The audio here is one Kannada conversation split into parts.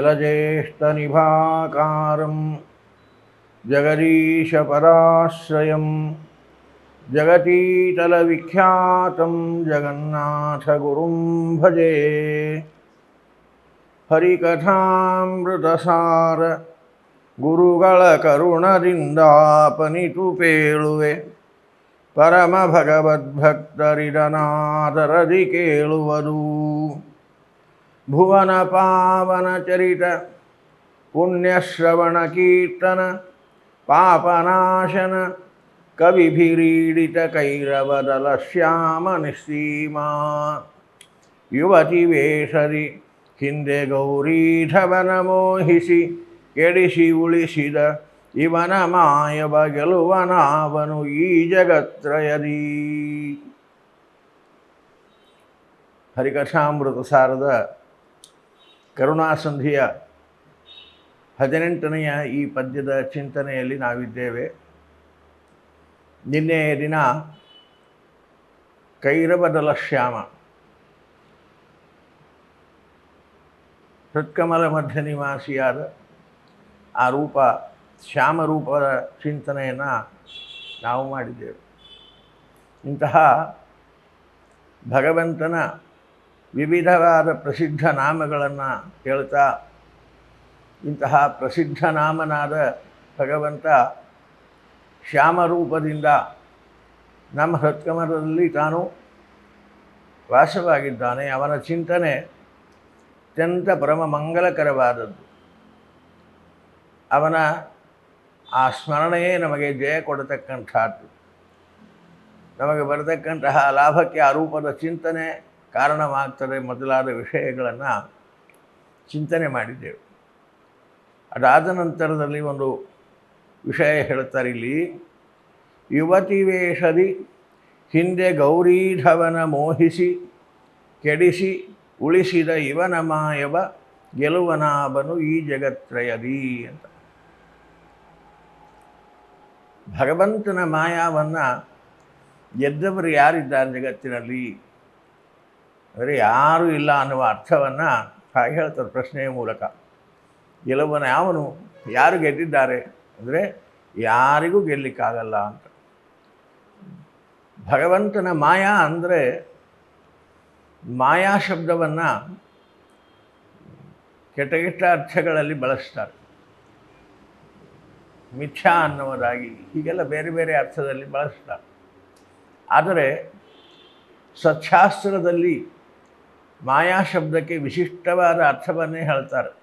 जलज्येष्ठनिभाकारं जगदीशपराश्रयं जगतीतलविख्यातं जगन्नाथगुरुं भजे ಹರಿಕಥಾಮೃತಸಾರ ಗುರುಗಳ ಕರುಣದಿಂದಾಪನಿತು ಪೇಳುವೆ ಪರಮ ಭಗವದ್ಭಕ್ತರಿದನಾದರದಿ ಕೇಳುವುದು ಭುವನ ಪಾವನ ಚರಿತ ಪುಣ್ಯಶ್ರವಣ ಕೀರ್ತನ ಪಾಪನಾಶನ, ಕವಿಭಿರೀಡಿತ ಕೈರವದಲ ಶ್ಯಾಮ ನಿಸ್ಸೀಮಾ. ಯುವತಿ ವೇಷದಿ ಹಿಂದೆ ಗೌರೀಧವನ ಮೋಹಿಸಿ, ಕೆಡಿಸಿ ಉಳಿಸಿದ ಇವನ ಮಾಯವ ಗೆಲುವನಾವನು ಈ ಜಗತ್ರಯದಿ. ಹರಿಕಥಾಮೃತ ಸಾರದ ಕರುಣಾಸಂಧಿಯ ಹದಿನೆಂಟನೆಯ ಈ ಪದ್ಯದ ಚಿಂತನೆಯಲ್ಲಿ ನಾವಿದ್ದೇವೆ. ನಿನ್ನೆಯ ದಿನ ಕೈರಬದಲ ಶ್ಯಾಮ ಹೃತ್ಕಮಲ ಮಧ್ಯ ನಿವಾಸಿಯಾದ ಆ ರೂಪ ಶ್ಯಾಮರೂಪದ ಚಿಂತನೆಯನ್ನು ನಾವು ಮಾಡಿದ್ದೇವೆ. ಇಂತಹ ಭಗವಂತನ ವಿವಿಧವಾದ ಪ್ರಸಿದ್ಧ ನಾಮಗಳನ್ನು ಹೇಳ್ತಾ ಇಂತಹ ಪ್ರಸಿದ್ಧ ನಾಮನಾದ ಭಗವಂತ ಶ್ಯಾಮರೂಪದಿಂದ ನಮ್ಮ ಹೃತ್ಕಮರದಲ್ಲಿ ತಾನು ವಾಸವಾಗಿದ್ದಾನೆ. ಅವನ ಚಿಂತನೆ ಅತ್ಯಂತ ಪರಮ ಮಂಗಲಕರವಾದದ್ದು. ಅವನ ಆ ಸ್ಮರಣೆಯೇ ನಮಗೆ ಜಯ ಕೊಡತಕ್ಕಂಥದ್ದು. ನಮಗೆ ಬರತಕ್ಕಂತಹ ಲಾಭಕ್ಕೆ ಆ ರೂಪದ ಚಿಂತನೆ ಕಾರಣವಾಗ್ತದೆ ಮೊದಲಾದ ವಿಷಯಗಳನ್ನು ಚಿಂತನೆ ಮಾಡಿದ್ದೆವು. ಅದಾದ ನಂತರದಲ್ಲಿ ಒಂದು ವಿಷಯ ಹೇಳ್ತಾರೆ ಇಲ್ಲಿ, ಯುವತಿ ವೇಷದಿ ಹಿಂದೆ ಗೌರೀಧವನ ಮೋಹಿಸಿ, ಕೆಡಿಸಿ ಉಳಿಸಿದ ಇವನ ಮಾಯವ ಗೆಲುವನಾಭನು ಈ ಜಗತ್ರಯದಿ ಅಂತ. ಭಗವಂತನ ಮಾಯಾವನ್ನು ಗೆದ್ದವರು ಯಾರಿದ್ದಾರೆ ಜಗತ್ತಿನಲ್ಲಿ? ಅಂದರೆ ಯಾರೂ ಇಲ್ಲ ಅನ್ನುವ ಅರ್ಥವನ್ನು ಹಾಗೆ ಹೇಳ್ತಾರೆ ಪ್ರಶ್ನೆಯ ಮೂಲಕ. ಗೆಲುವನ ಯಾವನು, ಯಾರು ಗೆದ್ದಿದ್ದಾರೆ ಅಂದರೆ ಯಾರಿಗೂ ಗೆಲ್ಲಿಕ್ಕಾಗಲ್ಲ ಅಂತ. ಭಗವಂತನ ಮಾಯಾ ಅಂದರೆ ಮಾಯಾ ಶಬ್ದವನ್ನು ಕೆಟ್ಟ ಕೆಟ್ಟ ಅರ್ಥಗಳಲ್ಲಿ ಬಳಸ್ತಾರೆ. ಮಿಥ್ಯಾ ಅನ್ನುವುದಾಗಿ ಹೀಗೆಲ್ಲ ಬೇರೆ ಬೇರೆ ಅರ್ಥದಲ್ಲಿ ಬಳಸ್ತಾರೆ. ಆದರೆ ಸತ್ಶಾಸ್ತ್ರದಲ್ಲಿ ಮಾಯಾ ಶಬ್ದಕ್ಕೆ ವಿಶಿಷ್ಟವಾದ ಅರ್ಥವನ್ನೇ ಹೇಳ್ತಾರೆ.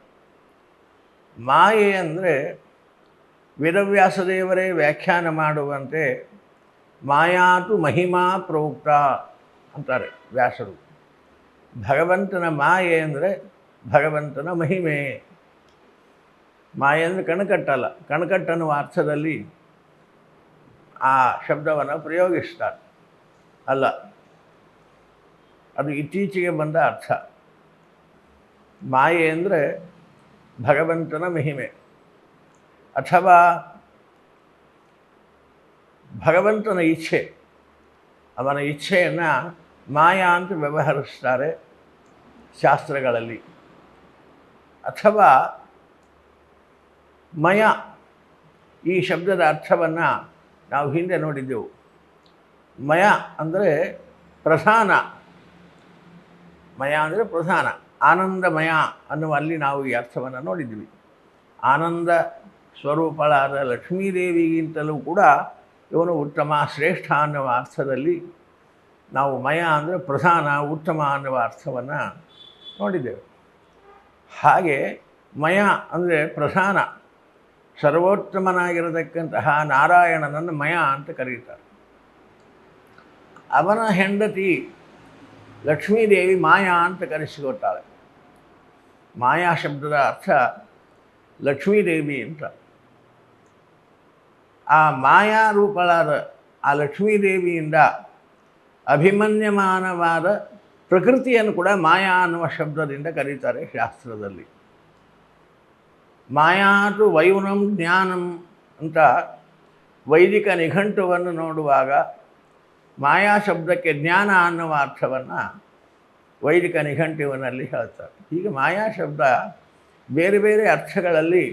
ಮಾಯೆ ಅಂದರೆ ವೇದವ್ಯಾಸದೇವರೇ ವ್ಯಾಖ್ಯಾನ ಮಾಡುವಂತೆ ಮಾಯಾತು ಮಹಿಮಾ ಪ್ರೋಕ್ತ ಅಂತಾರೆ ವ್ಯಾಸರು. ಭಗವಂತನ ಮಾಯೆ ಅಂದರೆ ಭಗವಂತನ ಮಹಿಮೆ. ಮಾಯೆ ಅಂದರೆ ಕಣಕಟ್ಟಲ್ಲ. ಕಣಕಟ್ಟನ್ನುವ ಅರ್ಥದಲ್ಲಿ ಆ ಶಬ್ದವನ್ನು ಪ್ರಯೋಗಿಸ್ತಾರೆ. ಅಲ್ಲ ಅದು ಇತ್ತೀಚೆಗೆ ಬಂದ ಅರ್ಥ. ಮಾಯೆ ಅಂದರೆ ಭಗವಂತನ ಮಹಿಮೆ. ಅಥವಾ ಭಗವಂತನ ಇಚ್ಛೆ. ಅವನ ಇಚ್ಛೆಯನ್ನು ಮಾಯಾ ಅಂತ ವ್ಯವಹರಿಸ್ತಾರೆ ಶಾಸ್ತ್ರಗಳಲ್ಲಿ. ಅಥವಾ ಮಯ ಈ ಶಬ್ದದ ಅರ್ಥವನ್ನು ನಾವು ಹಿಂದೆ ನೋಡಿದ್ದೆವು. ಮಯ ಅಂದರೆ ಪ್ರಧಾನ. ಮಯ ಅಂದರೆ ಪ್ರಧಾನ. ಆನಂದಮಯ ಅನ್ನುವ ಅಲ್ಲಿ ನಾವು ಈ ಅರ್ಥವನ್ನು ನೋಡಿದ್ವಿ. ಆನಂದ ಸ್ವರೂಪಳಾದ ಲಕ್ಷ್ಮೀದೇವಿಗಿಂತಲೂ ಕೂಡ ಇವನು ಉತ್ತಮ, ಶ್ರೇಷ್ಠ ಅನ್ನುವ ಅರ್ಥದಲ್ಲಿ ನಾವು ಮಯ ಅಂದರೆ ಪ್ರಧಾನ, ಉತ್ತಮ ಅನ್ನುವ ಅರ್ಥವನ್ನು ನೋಡಿದ್ದೇವೆ. ಹಾಗೆ ಮಯ ಅಂದರೆ ಪ್ರಧಾನ. ಸರ್ವೋತ್ತಮನಾಗಿರತಕ್ಕಂತಹ ನಾರಾಯಣನನ್ನು ಮಯ ಅಂತ ಕರೀತಾರೆ. ಅವನ ಹೆಂಡತಿ ಲಕ್ಷ್ಮೀದೇವಿ ಮಾಯಾ ಅಂತ ಕರೆಸಿಕೊಟ್ಟಾಳೆ ಮಾಯಾ ಶಬ್ದದ ಅರ್ಥ ಲಕ್ಷ್ಮೀದೇವಿ ಅಂತ. ಆ ಮಾಯಾ ರೂಪಳಾದ ಆ ಲಕ್ಷ್ಮೀದೇವಿಯಿಂದ ಅಭಿಮನ್ಯಮಾನವಾದ ಪ್ರಕೃತಿಯನ್ನು ಕೂಡ ಮಾಯಾ ಅನ್ನುವ ಶಬ್ದದಿಂದ ಕರೀತಾರೆ ಶಾಸ್ತ್ರದಲ್ಲಿ. ಮಾಯಾತು ವೈವನಂ ಜ್ಞಾನಂ ಅಂತ ವೈದಿಕ ನಿಘಂಟುವನ್ನು ನೋಡುವಾಗ ಮಾಯಾ ಶಬ್ದಕ್ಕೆ ಜ್ಞಾನ ಅನ್ನುವ ಅರ್ಥವನ್ನು ವೈದಿಕ ನಿಘಂಟಿವನಲ್ಲಿ ಹೇಳ್ತಾರೆ. ಹೀಗೆ ಮಾಯಾ ಶಬ್ದ ಬೇರೆ ಬೇರೆ ಅರ್ಥಗಳಲ್ಲಿ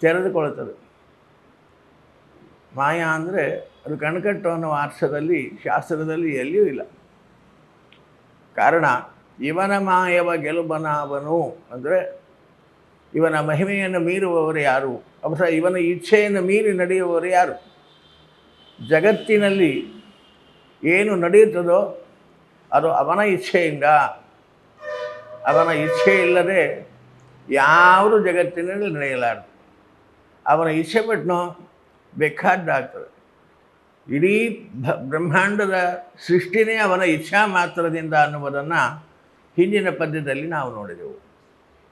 ತೆರೆದುಕೊಳ್ಳುತ್ತದೆ. ಮಾಯಾ ಅಂದರೆ ಅದು ಕಣ್ಕಟ್ಟು ಅನ್ನುವ ಅರ್ಥದಲ್ಲಿ ಶಾಸ್ತ್ರದಲ್ಲಿ ಎಲ್ಲಿಯೂ ಇಲ್ಲ. ಕಾರಣ ಇವನ ಮಾಯವ ಗೆಲುಬನಾವನು ಅಂದರೆ ಇವನ ಮಹಿಮೆಯನ್ನು ಮೀರುವವರು ಯಾರು? ಅಥವಾ ಇವನ ಇಚ್ಛೆಯನ್ನು ಮೀರಿ ನಡೆಯುವವರು ಯಾರು? ಜಗತ್ತಿನಲ್ಲಿ ಏನು ನಡೆಯುತ್ತದೋ ಅದು ಅವನ ಇಚ್ಛೆಯಿಂದ, ಅವನ ಇಚ್ಛೆ ಇಲ್ಲದೆ ಯಾವುದು ಜಗತ್ತಿನಲ್ಲಿ ನಡೆಯಲಾರದು. ಅವನ ಇಚ್ಛೆ ಪಟ್ಟನೋ ಬೇಕಾದ್ದಾಗ್ತದೆ. ಇಡೀ ಬ್ರಹ್ಮಾಂಡದ ಸೃಷ್ಟಿನೇ ಅವನ ಇಚ್ಛಾ ಮಾತ್ರದಿಂದ ಅನ್ನುವುದನ್ನು ಹಿಂದಿನ ಪದ್ಯದಲ್ಲಿ ನಾವು ನೋಡಿದೆವು.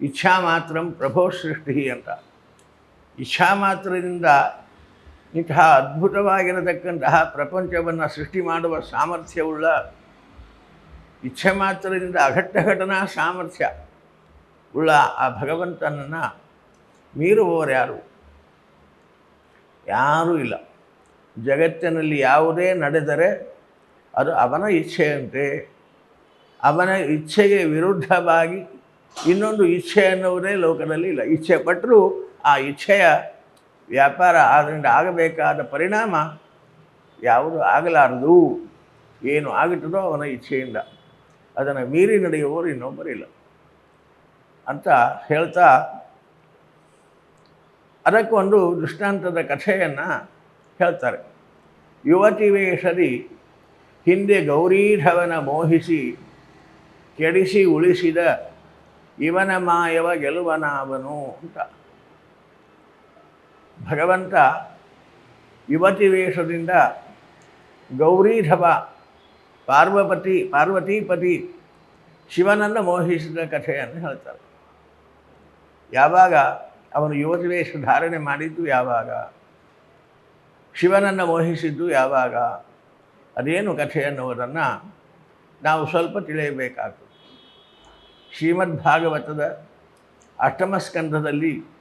ಇಚ್ಛಾ ಮಾತ್ರಂ ಪ್ರಭೋ ಸೃಷ್ಟಿ ಅಂತ. ಇಚ್ಛಾ ಮಾತ್ರದಿಂದ ಇಂತಹ ಅದ್ಭುತವಾಗಿರತಕ್ಕಂತಹ ಪ್ರಪಂಚವನ್ನು ಸೃಷ್ಟಿ ಮಾಡುವ ಸಾಮರ್ಥ್ಯವುಳ್ಳ ಇಚ್ಛೆ ಮಾತ್ರದಿಂದ ಅಘಟ್ಟಘಟನಾ ಸಾಮರ್ಥ್ಯ ಉಳ್ಳ ಆ ಭಗವಂತನನ್ನು ಮೀರುವವರು ಯಾರು? ಯಾರೂ ಇಲ್ಲ. ಜಗತ್ತಿನಲ್ಲಿ ಯಾವುದೇ ನಡೆದರೆ ಅದು ಅವನ ಇಚ್ಛೆಯಂತೆ. ಅವನ ಇಚ್ಛೆಗೆ ವಿರುದ್ಧವಾಗಿ ಇನ್ನೊಂದು ಇಚ್ಛೆ ಅನ್ನುವುದೇ ಲೋಕದಲ್ಲಿ ಇಲ್ಲ. ಇಚ್ಛೆ ಪಟ್ಟರೂ ಆ ಇಚ್ಛೆಯ ವ್ಯಾಪಾರ ಆದ್ದರಿಂದ ಆಗಬೇಕಾದ ಪರಿಣಾಮ ಯಾವುದು ಆಗಲಾರದು, ಏನು ಆಗುತ್ತದೋ ಅವನ ಇಚ್ಛೆಯಿಂದ. ಅದನ್ನು ಮೀರಿ ನಡೆಯುವವರು ಇನ್ನೊಬ್ಬರಿಲ್ಲ ಅಂತ ಹೇಳ್ತಾ ಅದಕ್ಕೊಂದು ದೃಷ್ಟಾಂತದ ಕಥೆಯನ್ನು ಹೇಳ್ತಾರೆ. ಯುವತಿ ವೇಷದಿ ಹಿಂದೆ ಗೌರೀಧವನ ಮೋಹಿಸಿ ಕೆಡಿಸಿ ಉಳಿಸಿದ ಇವನ ಮಾಯವ ಗೆಲುವನಾವನು ಅಂತ. ಭಗವಂತ ಯುವತಿ ವೇಷದಿಂದ ಗೌರೀಧವ, ಪಾರ್ವಪತಿ, ಪಾರ್ವತೀಪತಿ ಶಿವನನ್ನು ಮೋಹಿಸಿದ ಕಥೆಯನ್ನು ಹೇಳ್ತಾರೆ. ಯಾವಾಗ ಅವನು ಯುವತಿ ವೇಷ ಧಾರಣೆ ಮಾಡಿದ್ದು ಯಾವಾಗ? ಶಿವನನ್ನು ಮೋಹಿಸಿದ್ದು ಯಾವಾಗ? ಅದೇನು ಕಥೆ ಅನ್ನುವುದನ್ನು ನಾವು ಸ್ವಲ್ಪ ತಿಳಿಯಬೇಕಾಗ್ತದೆ. ಶ್ರೀಮದ್ ಭಾಗವತದ ಅಷ್ಟಮ ಸ್ಕಂಧದಲ್ಲಿ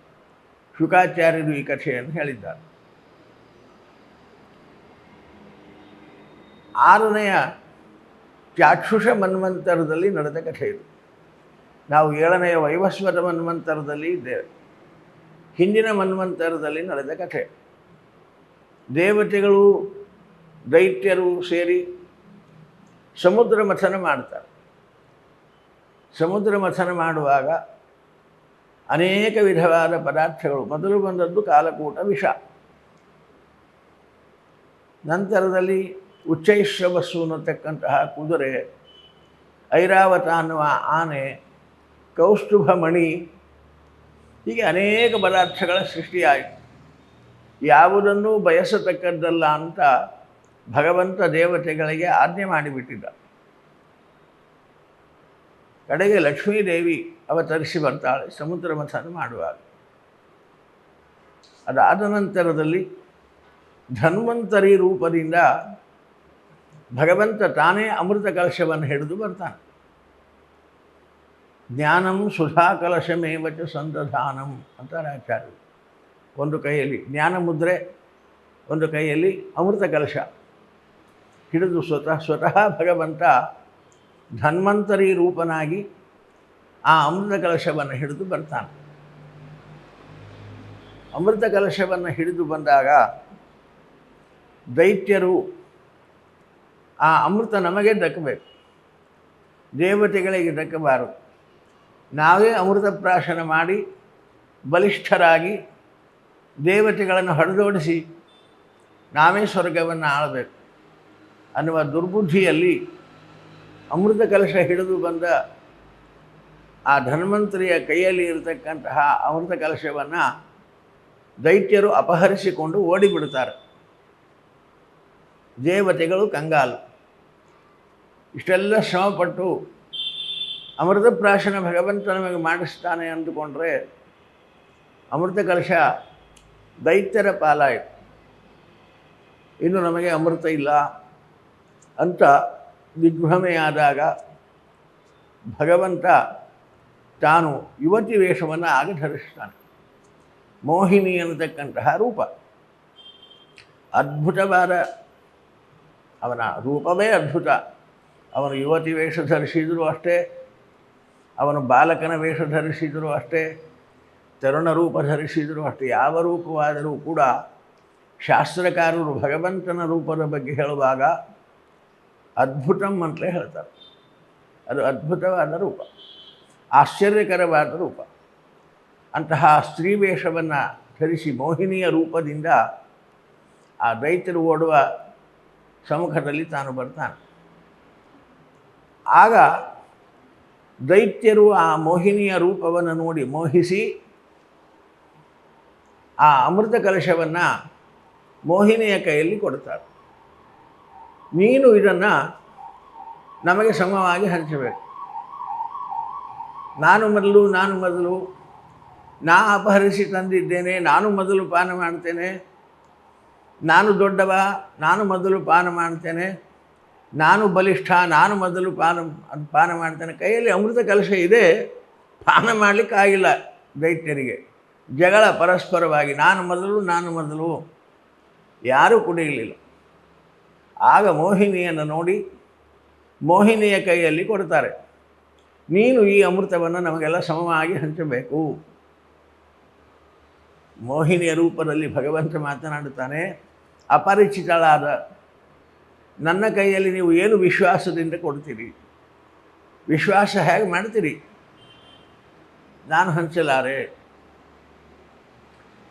ಶುಕಾಚಾರ್ಯರು ಈ ಕಥೆಯನ್ನು ಹೇಳಿದ್ದಾರೆ. ಆರನೆಯ ಚಾಕ್ಷುಷ ಮನ್ವಂತರದಲ್ಲಿ ನಡೆದ ಕಥೆ ಇದು. ನಾವು ಏಳನೆಯ ವೈವಸ್ವದ ಮನ್ವಂತರದಲ್ಲಿ ಇದ್ದೇವೆ. ಹಿಂದಿನ ಮನ್ವಂತರದಲ್ಲಿ ನಡೆದ ಕಥೆ. ದೇವತೆಗಳು, ದೈತ್ಯರು ಸೇರಿ ಸಮುದ್ರ ಮಥನ ಮಾಡ್ತಾರೆ. ಸಮುದ್ರ ಮಥನ ಮಾಡುವಾಗ ಅನೇಕ ವಿಧವಾದ ಪದಾರ್ಥಗಳು. ಮೊದಲು ಬಂದದ್ದು ಕಾಲಕೂಟ ವಿಷ. ನಂತರದಲ್ಲಿ ಉಚ್ಚೈಶ್ರವಸ್ಸು ಅನ್ನತಕ್ಕಂತಹ ಕುದುರೆ, ಐರಾವತ ಅನ್ನುವ ಆನೆ ಕೌಸ್ತುಭ ಮಣಿ ಹೀಗೆ ಅನೇಕ ಪದಾರ್ಥಗಳ ಸೃಷ್ಟಿಯಾಯಿತು. ಯಾವುದನ್ನೂ ಬಯಸತಕ್ಕದ್ದಲ್ಲ ಅಂತ ಭಗವಂತ ದೇವತೆಗಳಿಗೆ ಆಜ್ಞೆ ಮಾಡಿಬಿಟ್ಟಿದ್ದ. ಕಡೆಗೆ ಲಕ್ಷ್ಮೀದೇವಿ ಅವತರಿಸಿ ಬರ್ತಾಳೆ, ಸಮುದ್ರ ಮಥನ ಮಾಡುವಾಗ. ಅದಾದ ನಂತರದಲ್ಲಿ ಧನ್ವಂತರಿ ರೂಪದಿಂದ ಭಗವಂತ ತಾನೇ ಅಮೃತ ಕಲಶವನ್ನು ಹಿಡಿದು ಬರ್ತಾನೆ. ಜ್ಞಾನಂ ಸುಧಾ ಕಲಶಮೇವಚ ಸಂತಧಾನಂ ಅಂತಾರೆ ಆಚಾರ್ಯರು. ಒಂದು ಕೈಯಲ್ಲಿ ಜ್ಞಾನ ಮುದ್ರೆ, ಒಂದು ಕೈಯಲ್ಲಿ ಅಮೃತ ಕಲಶ. ಹಿಡಿದು ಸ್ವತಃ ಸ್ವತಃ ಭಗವಂತ ಧನ್ವಂತರಿ ರೂಪನಾಗಿ ಆ ಅಮೃತ ಕಲಶವನ್ನು ಹಿಡಿದು ಬರ್ತಾನೆ. ಅಮೃತ ಕಲಶವನ್ನು ಹಿಡಿದು ಬಂದಾಗ ದೈತ್ಯರು ಆ ಅಮೃತ ನಮಗೆ ದಕ್ಕಬೇಕು. ದೇವತೆಗಳಿಗೆ ದಕ್ಕಬಾರದು. ನಾವೇ ಅಮೃತ ಪ್ರಾಶನ ಮಾಡಿ ಬಲಿಷ್ಠರಾಗಿ ದೇವತೆಗಳನ್ನು ಹೊಡೆದೋಡಿಸಿ ನಾವೇ ಸ್ವರ್ಗವನ್ನು ಆಳಬೇಕು ಅನ್ನುವ ದುರ್ಬುದ್ಧಿಯಲ್ಲಿ ಅಮೃತ ಕಲಶ ಹಿಡಿದು ಬಂದ ಆ ಧನ್ವಂತರಿಯ ಕೈಯಲ್ಲಿ ಇರತಕ್ಕಂತಹ ಅಮೃತ ಕಲಶವನ್ನು ದೈತ್ಯರು ಅಪಹರಿಸಿಕೊಂಡು ಓಡಿಬಿಡ್ತಾರೆ ದೇವತೆಗಳು ಕಂಗಾಲು. ಇಷ್ಟೆಲ್ಲ ಶ್ರಮಪಟ್ಟು ಅಮೃತ ಪ್ರಾಶನ ಭಗವಂತ ನಮಗೆ ಮಾಡಿಸ್ತಾನೆ ಅಂದುಕೊಂಡ್ರೆ ಅಮೃತ ಕಲಶ ದೈತ್ಯರ ಪಾಲಾಯಿತು. ಇನ್ನು ನಮಗೆ ಅಮೃತ ಇಲ್ಲ ಅಂತ ದಿಗ್ಭ್ರಮೆಯಾದಾಗ ಭಗವಂತ ತಾನು ಯುವತಿ ವೇಷವನ್ನು ಆಗ ಧರಿಸ್ತಾನೆ. ಮೋಹಿನಿ ಅನ್ನತಕ್ಕಂತಹ ರೂಪ. ಅದ್ಭುತವಾದ ಅವನ ರೂಪವೇ ಅದ್ಭುತ. ಅವನು ಯುವತಿ ವೇಷ ಧರಿಸಿದರೂ ಅಷ್ಟೇ, ಅವನು ಬಾಲಕನ ವೇಷ ಧರಿಸಿದರೂ ಅಷ್ಟೇ, ತರುಣ ರೂಪ ಧರಿಸಿದರೂ ಅಷ್ಟೇ, ಯಾವ ರೂಪವಾದರೂ ಕೂಡ ಶಾಸ್ತ್ರಕಾರರು ಭಗವಂತನ ರೂಪದ ಬಗ್ಗೆ ಹೇಳುವಾಗ ಅದ್ಭುತಂ ಅಂತಲೇ ಹೇಳ್ತಾರೆ. ಅದು ಅದ್ಭುತವಾದ ರೂಪ. ಆಶ್ಚರ್ಯಕರವಾದ ರೂಪ. ಅಂತಹ ಸ್ತ್ರೀ ವೇಷವನ್ನು ಧರಿಸಿ ಮೋಹಿನಿಯ ರೂಪದಿಂದ ಆ ದೈತ್ಯರು ಓಡುವ ಸಮ್ಮುಖದಲ್ಲಿ ತಾನು ಬರ್ತಾನೆ. ಆಗ ದೈತ್ಯರು ಆ ಮೋಹಿನಿಯ ರೂಪವನ್ನು ನೋಡಿ ಮೋಹಿಸಿ ಆ ಅಮೃತ ಕಲಶವನ್ನು ಮೋಹಿನಿಯ ಕೈಯಲ್ಲಿ ಕೊಡ್ತಾರೆ. ನೀನು ಇದನ್ನು ನಮಗೆ ಸಮವಾಗಿ ಹಂಚಬೇಕು. ನಾನು ಮೊದಲು ನಾನು ಮೊದಲು, ನಾ ಅಪಹರಿಸಿ ತಂದಿದ್ದೇನೆ, ನಾನು ಮೊದಲು ಪಾನ ಮಾಡ್ತೇನೆ, ನಾನು ದೊಡ್ಡವ, ನಾನು ಮೊದಲು ಪಾನ ಮಾಡ್ತೇನೆ, ನಾನು ಬಲಿಷ್ಠ, ನಾನು ಮೊದಲು ಪಾನ ಪಾನ ಮಾಡ್ತೇನೆ. ಕೈಯಲ್ಲಿ ಅಮೃತ ಕಲಶ ಇದೆ, ಪಾನ ಮಾಡಲಿಕ್ಕಾಗಿಲ್ಲ ದೈತ್ಯರಿಗೆ. ಜಗಳ ಪರಸ್ಪರವಾಗಿ, ನಾನು ಮೊದಲು ನಾನು ಮೊದಲು, ಯಾರೂ ಕುಡಿಯಲಿಲ್ಲ ಆಗ ಮೋಹಿನಿಯನ್ನು ನೋಡಿ ಮೋಹಿನಿಯ ಕೈಯಲ್ಲಿ ಕೊಡ್ತಾರೆ ನೀನು ಈ ಅಮೃತವನ್ನು ನಮಗೆಲ್ಲ ಸಮವಾಗಿ ಹಂಚಬೇಕು. ಮೋಹಿನಿಯ ರೂಪದಲ್ಲಿ ಭಗವಂತ ಮಾತನಾಡುತ್ತಾನೆ, ಅಪರಿಚಿತಳಾದ, ನನ್ನ ಕೈಯಲ್ಲಿ ನೀವು ಏನು ವಿಶ್ವಾಸದಿಂದ ಕೊಡ್ತೀರಿ ವಿಶ್ವಾಸ ಹೇಗೆ ಮಾಡ್ತೀರಿ? ನಾನು ಹಂಚಲಾರೆ.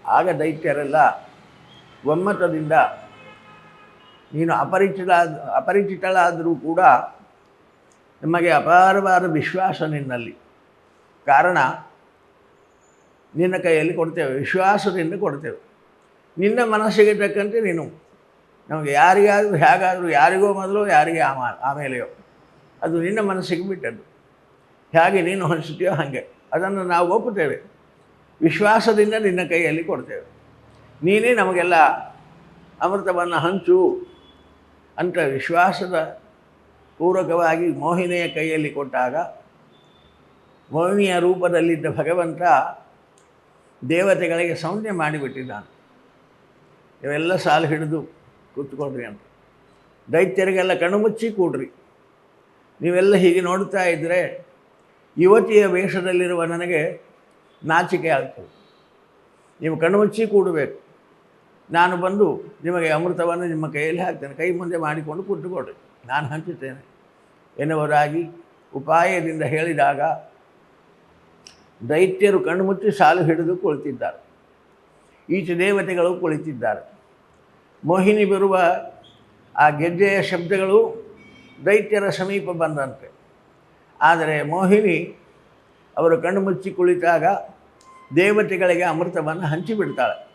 ಆಗ ದೈತ್ಯರೆಲ್ಲ ಒಮ್ಮತದಿಂದ ನೀನು ಅಪರಿಚಿತ, ಅಪರಿಚಿತಳಾದರೂ ಕೂಡ ನಮಗೆ ಅಪಾರವಾದ ವಿಶ್ವಾಸ ನಿನ್ನಲ್ಲಿ. ಕಾರಣ, ನಿನ್ನ ಕೈಯಲ್ಲಿ ಕೊಡ್ತೇವೆ, ವಿಶ್ವಾಸದಿಂದ ಕೊಡ್ತೇವೆ. ನಿನ್ನ ಮನಸ್ಸಿಗೆ ತಕ್ಕಂತೆ ನೀನು. ನಮಗೆ ಯಾರಿಗಾದರೂ, ಹೇಗಾದರೂ, ಯಾರಿಗೋ ಮೊದಲು, ಯಾರಿಗೆ ಆಮ, ಆಮೇಲೆಯೋ. ಅದು ನಿನ್ನ ಮನಸ್ಸಿಗೆ ಬಿಟ್ಟದ್ದು. ಹೇಗೆ ನೀನು ಹೊಂದಿಸ್ತೀಯೋ ಹಾಗೆ. ಅದನ್ನು ನಾವು ಒಪ್ಪುತ್ತೇವೆ. ವಿಶ್ವಾಸದಿಂದ ನಿನ್ನ ಕೈಯಲ್ಲಿ ಕೊಡ್ತೇವೆ. ನೀನೇ ನಮಗೆಲ್ಲ ಅಮೃತವನ್ನು ಹಂಚು. ಅಂತ ವಿಶ್ವಾಸದ ಪೂರ್ವಕವಾಗಿ ಮೋಹಿನಿಯ ಕೈಯಲ್ಲಿ ಕೊಟ್ಟಾಗ ಮೋಹಿನಿಯ ರೂಪದಲ್ಲಿದ್ದ ಭಗವಂತ ದೇವತೆಗಳಿಗೆ ಸೌಂದ್ಯ ಮಾಡಿಬಿಟ್ಟಿದ್ದಾನೆ. ಇವೆಲ್ಲ ಸಾಲು ಹಿಡಿದು ಕೂತ್ಕೊಂಡ್ರಿ ಅಂತ. ದೈತ್ಯರಿಗೆಲ್ಲ ಕಣ್ಣು ಮುಚ್ಚಿ ಕೂಡ್ರಿ. ನೀವೆಲ್ಲ ಹೀಗೆ ನೋಡ್ತಾ ಇದ್ದರೆ ಯುವತಿಯ ವೇಷದಲ್ಲಿರುವ ನನಗೆ ನಾಚಿಕೆ ಆಗ್ತದೆ. ನೀವು ಕಣ್ಣು ಮುಚ್ಚಿ ಕೂಡಬೇಕು. ನಾನು ಬಂದು ನಿಮಗೆ ಅಮೃತವನ್ನು ನಿಮ್ಮ ಕೈಯಲ್ಲಿ ಹಾಕ್ತೇನೆ. ಕೈ ಮುಂದೆ ಮಾಡಿಕೊಂಡು ಕೂತ್ಕೊಳ್ರಿ ನಾನು ಹಂಚುತ್ತೇನೆ. ಎನ್ನುವರಾಗಿ ಉಪಾಯದಿಂದ ಹೇಳಿದಾಗ ದೈತ್ಯರು ಕಣ್ಮುಚ್ಚಿ ಸಾಲು ಹಿಡಿದು ಕುಳಿತಿದ್ದಾರೆ. ಈಚೆ ದೇವತೆಗಳು ಕುಳಿತಿದ್ದಾರೆ. ಮೋಹಿನಿ ಬರುವ ಆ ಗೆಜ್ಜೆಯ ಶಬ್ದಗಳು ದೈತ್ಯರ ಸಮೀಪ ಬಂದಂತೆ. ಆದರೆ ಮೋಹಿನಿ ಅವರು ಕಣ್ಣು ಮುಚ್ಚಿ ಕುಳಿತಾಗ ದೇವತೆಗಳಿಗೆ ಅಮೃತವನ್ನು ಹಂಚಿಬಿಡ್ತಾಳೆ.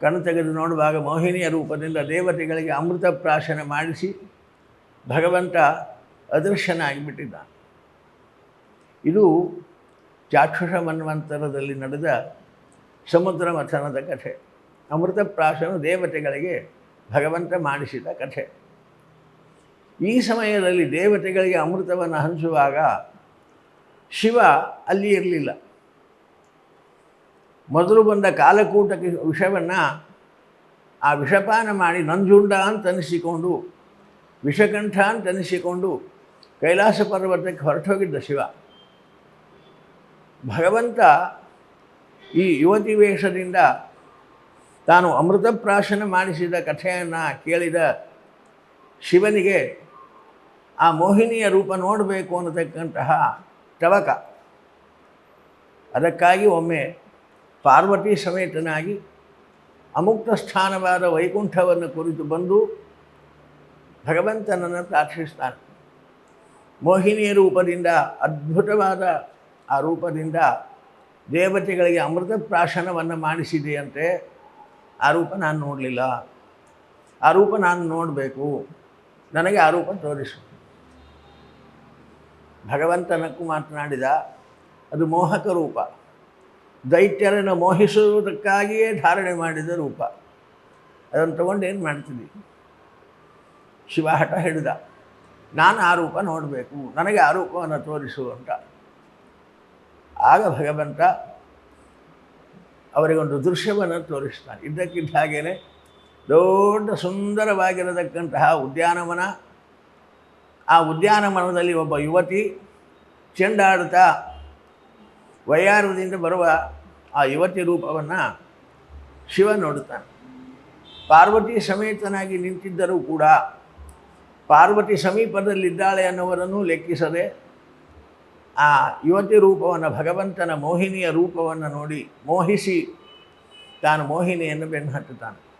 ಕಣ್ಣು ತೆಗೆದು ನೋಡುವಾಗ ಮೋಹಿನಿಯ ರೂಪದಿಂದ ದೇವತೆಗಳಿಗೆ ಅಮೃತ ಪ್ರಾಶನ ಮಾಡಿಸಿ ಭಗವಂತ ಅದೃಶ್ಯನಾಗಿಬಿಟ್ಟಿದ್ದಾನೆ ಇದು ಚಾಕ್ಷುಷ ಮನ್ವಂತರದಲ್ಲಿ ನಡೆದ ಸಮುದ್ರ ಮಥನದ ಕಥೆ. ಅಮೃತ ಪ್ರಾಶನ ದೇವತೆಗಳಿಗೆ ಭಗವಂತ ಮಾಡಿಸಿದ ಕಥೆ. ಈ ಸಮಯದಲ್ಲಿ ದೇವತೆಗಳಿಗೆ ಅಮೃತವನ್ನು ಹಂಚುವಾಗ ಶಿವ ಅಲ್ಲಿ ಇರಲಿಲ್ಲ. ಮೊದಲು ಬಂದ ಕಾಲಕೂಟಕ್ಕೆ ವಿಷವನ್ನು ಆ ವಿಷಪಾನ ಮಾಡಿ ನಂಜುಂಡ ಅಂತ ಅನಿಸಿಕೊಂಡು, ವಿಷಕಂಠ ಅಂತ ಕೈಲಾಸ ಪರ್ವತಕ್ಕೆ ಹೊರಟೋಗಿದ್ದ ಶಿವ. ಭಗವಂತ ಈ ಯುವತಿ ವೇಷದಿಂದ ತಾನು ಅಮೃತಪ್ರಾಶನ ಮಾಡಿಸಿದ ಕಥೆಯನ್ನು ಕೇಳಿದ ಶಿವನಿಗೆ ಆ ಮೋಹಿನಿಯ ರೂಪ ನೋಡಬೇಕು ಅನ್ನತಕ್ಕಂತಹ ತವಕ. ಅದಕ್ಕಾಗಿ ಒಮ್ಮೆ ಪಾರ್ವತಿ ಸಮೇತನಾಗಿ ಅಮುಕ್ತ ಸ್ಥಾನವಾದ ವೈಕುಂಠವನ್ನು ಕುರಿತು ಬಂದು ಭಗವಂತನನ್ನು ಪ್ರಾರ್ಥಿಸ್ತಾನೆ ಮೋಹಿನಿಯ ರೂಪದಿಂದ, ಅದ್ಭುತವಾದ ಆ ರೂಪದಿಂದ ದೇವತೆಗಳಿಗೆ ಅಮೃತ ಪ್ರಾಶನವನ್ನು ಮಾಡಿಸಿದೆಯಂತೆ ಆ ರೂಪ ನಾನು ನೋಡಲಿಲ್ಲ. ಆ ರೂಪ ನಾನು ನೋಡಬೇಕು. ನನಗೆ ಆ ರೂಪ ತೋರಿಸು. ಭಗವಂತನಕ್ಕೂ ಮಾತನಾಡಿದ, ಅದು ಮೋಹಕ ರೂಪ. ದೈತ್ಯರನ್ನು ಮೋಹಿಸುವುದಕ್ಕಾಗಿಯೇ ಧಾರಣೆ ಮಾಡಿದ ರೂಪ. ಅದನ್ನು ತಗೊಂಡು ಏನು ಮಾಡ್ತೀನಿ ಶಿವ ಹಠ ಹಿಡಿದ ನಾನು ಆ ರೂಪ ನೋಡಬೇಕು, ನನಗೆ ಆ ರೂಪವನ್ನು ತೋರಿಸು ಅಂತ. ಆಗ ಭಗವಂತ ಅವರಿಗೊಂದು ದೃಶ್ಯವನ್ನು ತೋರಿಸ್ತಾನೆ. ಇದ್ದಕ್ಕಿದ್ದ ಹಾಗೆಯೇ ದೊಡ್ಡ ಸುಂದರವಾಗಿರತಕ್ಕಂತಹ ಉದ್ಯಾನವನ. ಆ ಉದ್ಯಾನವನದಲ್ಲಿ ಒಬ್ಬ ಯುವತಿ ಚೆಂಡಾಡುತ್ತಾ ವಯ್ಯಾರದಿಂದ ಬರುವ ಆ ಯುವತಿ ರೂಪವನ್ನು ಶಿವ ನೋಡುತ್ತಾನೆ. ಪಾರ್ವತಿ ಸಮೇತನಾಗಿ ನಿಂತಿದ್ದರೂ ಕೂಡ ಪಾರ್ವತಿ ಸಮೀಪದಲ್ಲಿದ್ದಾಳೆ ಅನ್ನುವರನ್ನು ಲೆಕ್ಕಿಸದೆ ಆ ಯುವತಿ ರೂಪವನ್ನು ಭಗವಂತನ ಮೋಹಿನಿಯ ರೂಪವನ್ನು ನೋಡಿ ಮೋಹಿಸಿ ತಾನು ಮೋಹಿನಿಯನ್ನು ಬೆನ್ನು ಹತ್ತುತ್ತಾನೆ.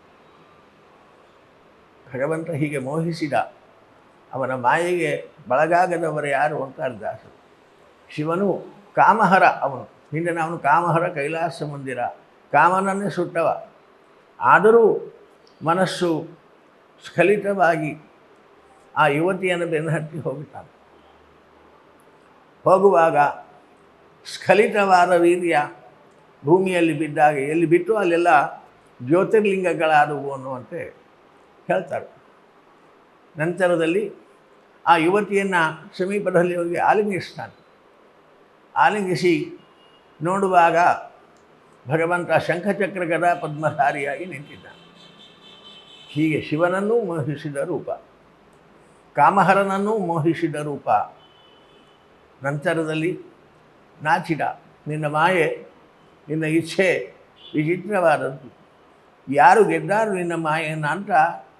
ಭಗವಂತ ಹೀಗೆ ಮೋಹಿಸಿದ ಅವನ ಮಾಯೆಗೆ ಬಳಗಾಗದವರು ಯಾರು ಓಂಕಾರದಾಸರು ಶಿವನು ಕಾಮಹರ ಅವನು. ಹಿಂದೆ ಅವನು ಕಾಮಹರ ಕೈಲಾಸ ಮಂದಿರ. ಕಾಮನನ್ನೇ ಸುಟ್ಟವ. ಆದರೂ ಮನಸ್ಸು ಸ್ಖಲಿತವಾಗಿ ಆ ಯುವತಿಯನ್ನು ಬೆನ್ನಹತ್ತಿ ಹೋಗುತ್ತಾನೆ ಹೋಗುವಾಗ ಸ್ಖಲಿತವಾದ ವೀರ್ಯ ಭೂಮಿಯಲ್ಲಿ ಬಿದ್ದಾಗ ಎಲ್ಲಿ ಬಿಟ್ಟು ಅಲ್ಲೆಲ್ಲ ಜ್ಯೋತಿರ್ಲಿಂಗಗಳಾದವು ಅನ್ನುವಂತೆ ಹೇಳ್ತಾರೆ. ನಂತರದಲ್ಲಿ ಆ ಯುವತಿಯನ್ನು ಸಮೀಪದಲ್ಲಿ ಹೋಗಿ ಆಲಿಂಗಿಸ್ತಾನೆ ಆಲಿಂಗಿಸಿ ನೋಡುವಾಗ ಭಗವಂತ ಶಂಖಚಕ್ರ ಗದಾ ಪದ್ಮಧಾರಿಯಾಗಿ ನಿಂತಿದ್ದಾನೆ. ಹೀಗೆ ಶಿವನನ್ನೂ ಮೋಹಿಸಿದ ರೂಪ, ಕಾಮಹರನನ್ನೂ ಮೋಹಿಸಿದ ರೂಪ. ನಂತರದಲ್ಲಿ ನಾಚಿದ ನಿನ್ನ ಮಾಯೆ, ನಿನ್ನ ಇಚ್ಛೆ ವಿಚಿತ್ರವಾದದ್ದು. ಯಾರು ಗೆದ್ದಾರು ನಿನ್ನ ಮಾಯೆಯನ್ನು ಅಂತ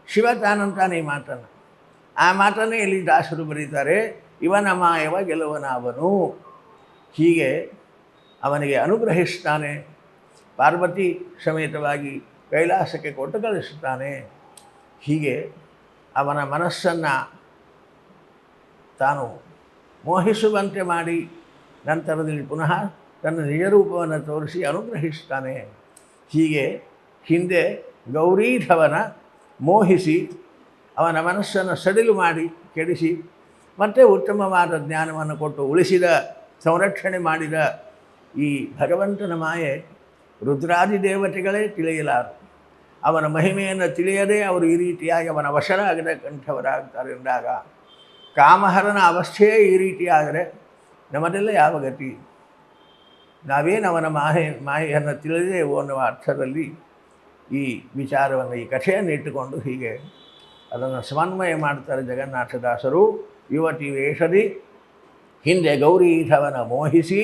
ಶಿವ ತಾನಂತಾನೆ ಈ ಮಾತನ್ನು. ಆ ಮಾತನ್ನೇ ಇಲ್ಲಿ ದಾಸರು ಬರೀತಾರೆ, ಇವನ ಮಾಯವ ಗೆಲುವನವನು. ಹೀಗೆ ಅವನಿಗೆ ಅನುಗ್ರಹಿಸ್ತಾನೆ. ಪಾರ್ವತಿ ಸಮೇತವಾಗಿ ಕೈಲಾಸಕ್ಕೆ ಕೊಟ್ಟು ಕಳಿಸುತ್ತಾನೆ ಹೀಗೆ ಅವನ ಮನಸ್ಸನ್ನು ತಾನು ಮೋಹಿಸುವಂತೆ ಮಾಡಿ ನಂತರದಲ್ಲಿ ಪುನಃ ತನ್ನ ನಿಜರೂಪವನ್ನು ತೋರಿಸಿ ಅನುಗ್ರಹಿಸ್ತಾನೆ. ಹೀಗೆ ಹಿಂದೆ ಗೌರೀಧವನ ಮೋಹಿಸಿ ಅವನ ಮನಸ್ಸನ್ನು ಸಡಿಲು ಮಾಡಿ ಕೆಡಿಸಿ ಮತ್ತೆ ಉತ್ತಮವಾದ ಜ್ಞಾನವನ್ನು ಕೊಟ್ಟು ಉಳಿಸಿದ ಸಂರಕ್ಷಣೆ ಮಾಡಿದ ಈ ಭಗವಂತನ ಮಾಯೆ ರುದ್ರಾದಿ ದೇವತೆಗಳೇ ತಿಳಿಯಲಾರು ಅವನ ಮಹಿಮೆಯನ್ನು ತಿಳಿಯದೆ ಅವರು ಈ ರೀತಿಯಾಗಿ ಅವನ ವಶರಾಗದ ಕಂಠವರಾಗ್ತಾರೆ ಎಂದಾಗ ಕಾಮಹರನ ಅವಸ್ಥೆಯೇ ಈ ರೀತಿಯಾದರೆ ನಮ್ಮದೆಲ್ಲ ಯಾವ ಗತಿ? ನಾವೇನು ಅವನ ಮಾಹೆ, ಮಾಯೆಯನ್ನು ತಿಳಿದೇವು ಅನ್ನುವ ಅರ್ಥದಲ್ಲಿ ಈ ವಿಚಾರವನ್ನು, ಈ ಕಥೆಯನ್ನು ಇಟ್ಟುಕೊಂಡು ಹೀಗೆ ಅದನ್ನು ಸಮನ್ವಯ ಮಾಡ್ತಾರೆ ಜಗನ್ನಾಥದಾಸರು ಯುವತಿ ವೇಷದಿ ಹಿಂದೆ ಗೌರೀಧವನ ಮೋಹಿಸಿ,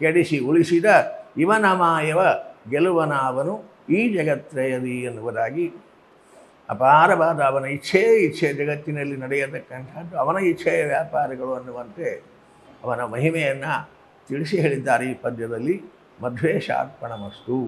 ಕೆಡಿಸಿ ಉಳಿಸಿದ ಇವನ ಮಾಯವ ಗೆಲುವನ ಅವನು ಈ ಜಗತ್ತ್ರಯದಿ ಎನ್ನುವುದಾಗಿ. ಅಪಾರವಾದ ಅವನ ಇಚ್ಛೆ ಇಚ್ಛೆ ಜಗತ್ತಿನಲ್ಲಿ ನಡೆಯತಕ್ಕಂಥದ್ದು, ಅವನ ಇಚ್ಛೆಯ ವ್ಯಾಪಾರಗಳು ಅನ್ನುವಂತೆ ಅವನ ಮಹಿಮೆಯನ್ನು ತಿಳಿಸಿ ಹೇಳಿದ್ದಾರೆ ಈ ಪದ್ಯದಲ್ಲಿ. ಮಧ್ವೇಶಾರ್ಪಣಮಸ್ತು